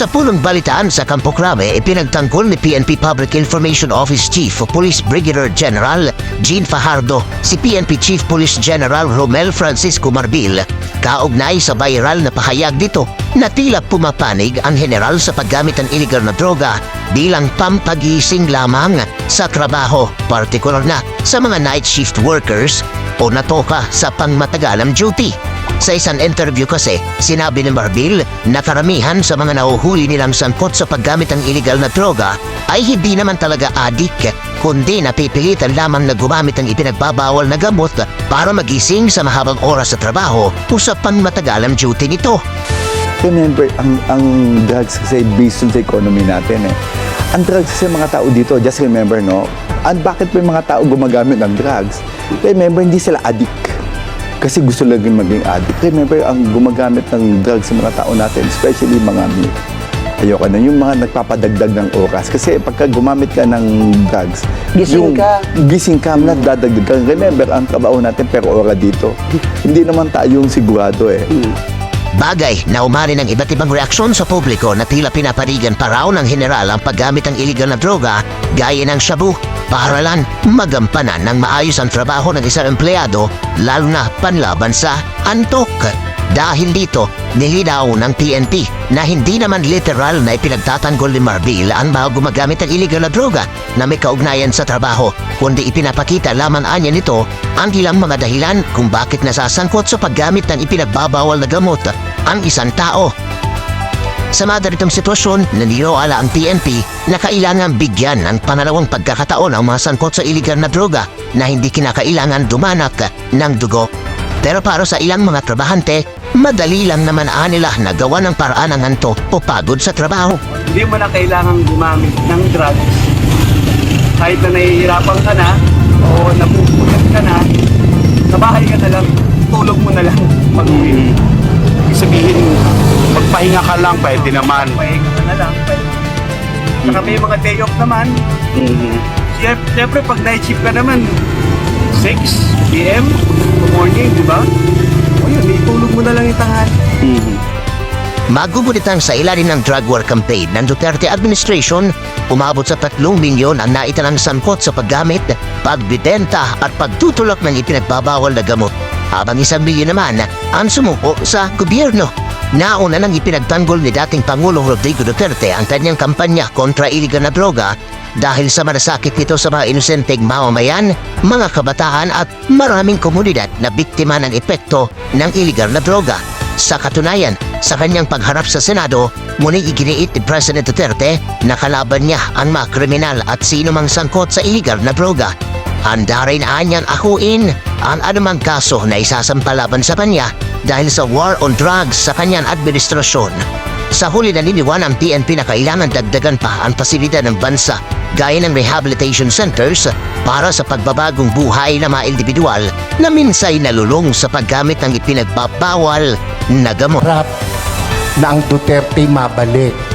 Sa pulong balitaan sa Campo Crame, ipinagtanggol ni PNP Public Information Office Chief o Police Brigadier General Gene Fajardo si PNP Chief Police General Romel Francisco Marbil kaugnay sa viral na pahayag dito na tila pumapanig ang general sa paggamit ng illegal na droga bilang pampagising lamang sa trabaho, partikular na sa mga night shift workers o natoka sa pangmatagalang duty. Sa isang interview kasi, sinabi ni Marbil na karamihan sa mga nahuhuli nilang sangkot sa paggamit ng illegal na droga ay hindi naman talaga adik, kundi napipilitan lamang na gumamit ng ipinagbabawal na gamot para magising sa mahabang oras sa trabaho o sa pangmatagalang duty nito. Remember, ang, ang drugs kasi based sa economy natin eh. Ang drugs kasi mga tao dito, just remember no, and bakit may mga tao gumagamit ng drugs? Remember, hindi sila addict. Kasi gusto lang din maging addict. Remember, ang gumagamit ng drugs sa mga tao natin, especially mga ayoko na, yung mga nagpapadagdag ng oras. Kasi pagka gumamit ka ng drugs, Gising yung, ka. Gising ka, na dadagdag ka. Remember, ang trabaho natin per ora dito. Hindi naman tayong sigurado eh. Bagay na umari ng iba't ibang reaksyon sa publiko na tila pinaparigan pa raw ng general ang paggamit ng illegal na droga gaya ng shabu para lang magampanan ng maayos ang trabaho ng isang empleyado lalo na panlaban sa antok. Dahil dito, nilinaw ng PNP na hindi naman literal na ipinagtatanggol ni Marbil ang mga gumagamit ng illegal na droga na may kaugnayan sa trabaho, kundi ipinapakita lamang anya nito ang ilang mga dahilan kung bakit nasasangkot sa paggamit ng ipinagbabawal na gamot ang isang tao. Sa mga ganitong sitwasyon, naniniwala ang PNP na kailangan bigyan ng panalawang pagkakataon ang mga sangkot sa iligal na droga na hindi kinakailangan dumanak ng dugo. Pero para sa ilang mga trabahante, madali lang naman nila na gawa ng paraan ng anto o pagod sa trabaho. Hindi mo na kailangan gumamit ng drugs. Kahit na nahihirapan ka na o napupulat ka na, sa bahay ka na lang, tulog mo na lang pag-uwi. Ibig sabihin, magpahinga ka lang, pwede naman. Pahinga ka na lang. Saka may mga day off naman. Siyempre, siyempre pag night shift ka naman, 6 p.m. in the morning, di ba? Magugulitang sa ilalim ng drug war campaign ng Duterte administration, umabot sa 3 milyon ang naitalang sangkot sa paggamit, pagbibenta at pagtutulak ng ipinagbabawal na gamot. Habang isang milyon naman ang sumuko sa gobyerno. Nauna nang ipinagtanggol ni dating Pangulong Rodrigo Duterte ang kanyang kampanya kontra iligal na droga dahil sa malasakit nito sa mga inosenteng mamamayan, mga kabataan at maraming komunidad na biktima ng epekto ng iligal na droga. Sa katunayan, sa kanyang pagharap sa Senado, muling iginiit ni President Duterte na kalaban niya ang mga kriminal at sino mang sangkot sa iligal na droga. Handa rin anyan akuin ang anumang kaso na isasampalaban sa kanya dahil sa war on drugs sa kanyang administrasyon. Sa huli na niniwan ang PNP na kailangan dagdagan pa ang pasilidad ng bansa gaya ng rehabilitation centers para sa pagbabagong buhay ng mga individual na minsay nalulong sa paggamit ng ipinagbabawal na gamot. Na ang Duterte mabalik.